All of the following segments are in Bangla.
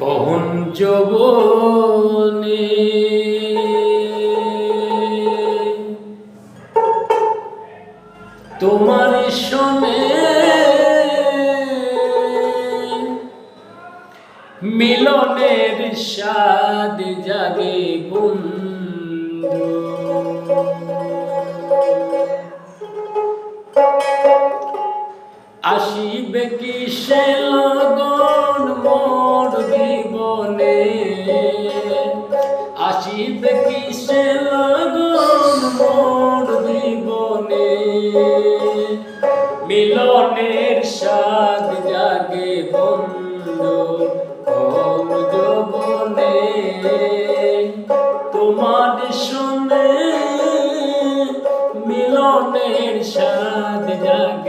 কহন যবনে? তোমার শোনে মিলনের স্বাদ জাগে বন্ধু। আসিবে কি সে লগন মোর জীবনে? আসিবে কি সে লগন মোর জীবনে? মিলনের স্বাদ জাগে বন্ধু, কোন যৌবনে? তোমার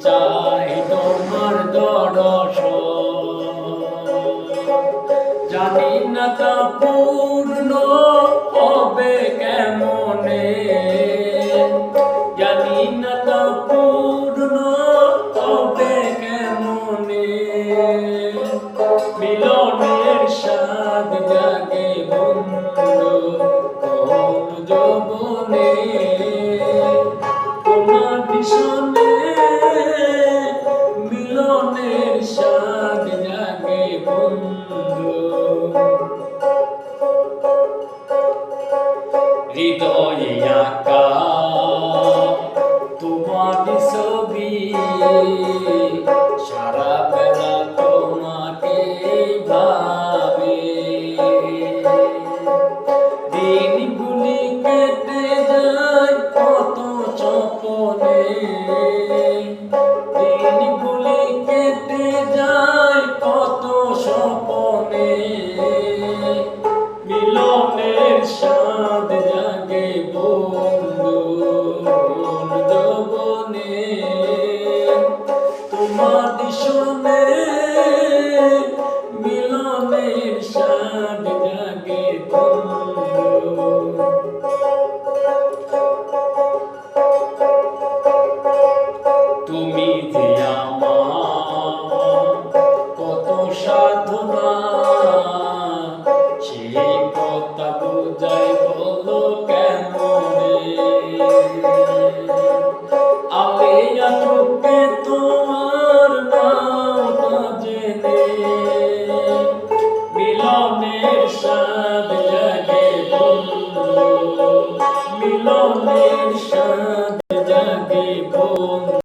চাই তোমার দরস জানি না তা পূর্ণ হবে কেমনে হৃদয়ে আঁকা তোমার ছবি সারা বেলা তোমাকে ভাবে তোমার শুনে মিলনের স্বাদ জাগে তুমি যে মনের সাথে জাগে বন্ধু